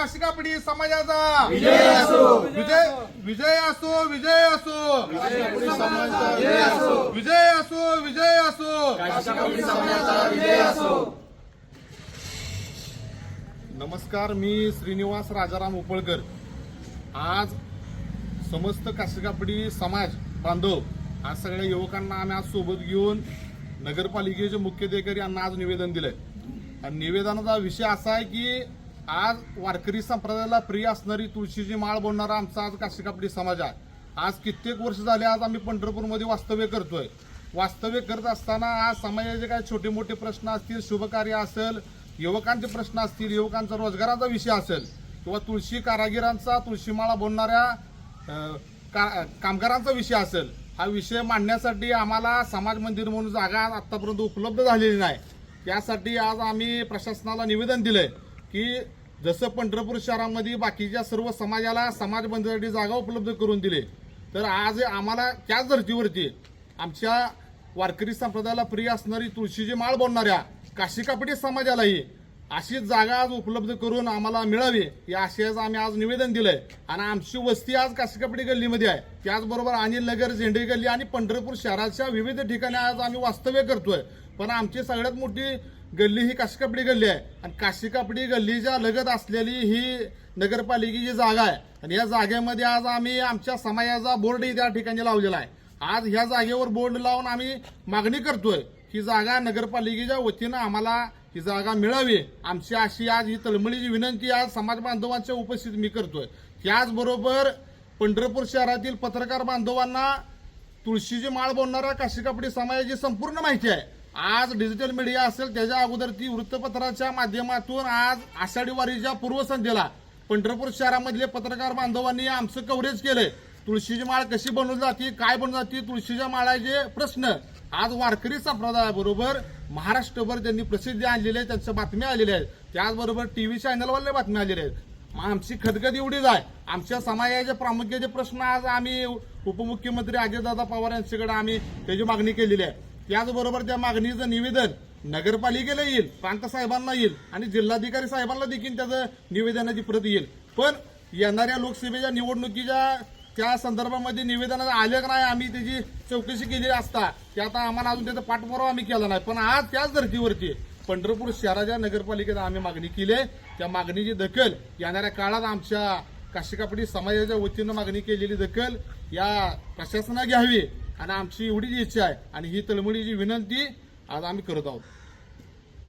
काशिकापडी समाजाचा. विजय असो विजय विजय असो विजय असो विजय असो विजय असो नमस्कार मी श्रीनिवास राजाराम उपळकर. आज समस्त काशिकापडी समाज बांधव आज सगळ्या युवकांना आम्ही आज सोबत घेऊन नगरपालिकेचे मुख्याधिकारी यांना आज निवेदन दिलंय. आणि निवेदनाचा विषय असा आहे की आज वारकरी संप्रदायाला प्रिय असणारी तुळशीची माळ बोलणारा आमचा आज काशी कापडी समाज आहे. आज कित्येक वर्ष झाले आज आम्ही पंढरपूरमध्ये वास्तव्य करतोय. वास्तव्य करत असताना आज समाजाचे काय छोटे मोठे प्रश्न असतील शुभकार्य असेल युवकांचे प्रश्न असतील युवकांचा रोजगाराचा विषय असेल किंवा तुळशी कारागिरांचा तुळशीमाळा बोलणाऱ्या का- कामगारांचा विषय असेल हा विषय मांडण्यासाठी आम्हाला समाज मंदिर म्हणून जागा आतापर्यंत उपलब्ध झालेली नाही. त्यासाठी आज आम्ही प्रशासनाला निवेदन दिलंय. की जसं पंढरपूर शहरामध्ये बाकीच्या सर्व समाजाला समाज मंदिरासाठी जागा उपलब्ध करून दिले तर आज आम्हाला त्याच धर्तीवरती आमच्या वारकरी संप्रदायाला प्रिय असणारी तुळशीची माळ बोलणाऱ्या काशिकापटी समाजालाही अशी जागा आज उपलब्ध करून आम्हाला मिळावी या आशयाचं आम्ही आज निवेदन दिलंय. आणि आमची वस्ती आज काशीकापडी गल्लीमध्ये आहे. त्याचबरोबर अनिल नगर झेंडे गल्ली आणि पंढरपूर शहराच्या विविध ठिकाणी आज आम्ही वास्तव्य करतोय. पण आमची सगळ्यात मोठी गल्ली ही काशिकापडी गल्ली आहे. आणि काशिकापडी गल्लीच्या लगत असलेली ही नगरपालिकेची जागा आहे. आणि या जागेमध्ये आज आम्ही आमच्या समाजाचा बोर्डही त्या ठिकाणी लावलेला आहे. आज ह्या जागेवर बोर्ड लावून आम्ही मागणी करतोय ही जागा नगरपालिकेच्या वतीनं आम्हाला ही जागा मिळावी. आमची अशी आज ही तळमळीची विनंती आज समाज बांधवांच्या उपस्थित मी करतोय. त्याचबरोबर पंढरपूर शहरातील पत्रकार बांधवांना तुळशीची माळ बोलणाऱ्या काशिकापडी समाजाची संपूर्ण माहिती आहे. आज डिजिटल मीडिया असेल त्याच्या अगोदर ती वृत्तपत्राच्या माध्यमातून आज आषाढी वारीच्या पूर्वसंध्येला पंढरपूर शहरामधले पत्रकार बांधवांनी आमचं कव्हरेज केलंय. तुळशीची माळ कशी बनवली जाते काय बनवली जाते तुळशीच्या माळाचे प्रश्न आज वारकरी संप्रदायाबरोबर महाराष्ट्रभर त्यांनी प्रसिद्धी आणलेली आहे त्यांच्या बातम्या आलेल्या आहेत. त्याचबरोबर टी व्ही चॅनलवरल्या बातम्या आलेल्या आहेत. मग आमची खदखद एवढीच आहे आमच्या समाजाचे प्रामुख्याचे प्रश्न आज आम्ही उपमुख्यमंत्री अजितदादा पवार यांच्याकडे आम्ही त्याची मागणी केलेली आहे. त्याचबरोबर त्या मागणीचं निवेदन नगरपालिकेला येईल प्रांत साहेबांना येईल आणि जिल्हाधिकारी साहेबांना देखील त्याचं निवेदनाची प्रत येईल. पण येणाऱ्या लोकसभेच्या निवडणुकीच्या त्या संदर्भामध्ये निवेदन आले का नाही आम्ही त्याची चौकशी केली असता. की आता आम्हाला अजून त्याचा पाठपुरावा आम्ही केला नाही. पण आज त्याच धर्तीवरती पंढरपूर शहराच्या नगरपालिकेत आम्ही मागणी केली आहे. त्या मागणीची दखल येणाऱ्या काळात आमच्या काशिकापडी समाजाच्या वतीनं मागणी केलेली दखल या प्रशासना घ्यावी. आणि आमची एवढीच इच्छा आहे आणि ही तळमळीची विनंती आज आम्ही करत आहोत.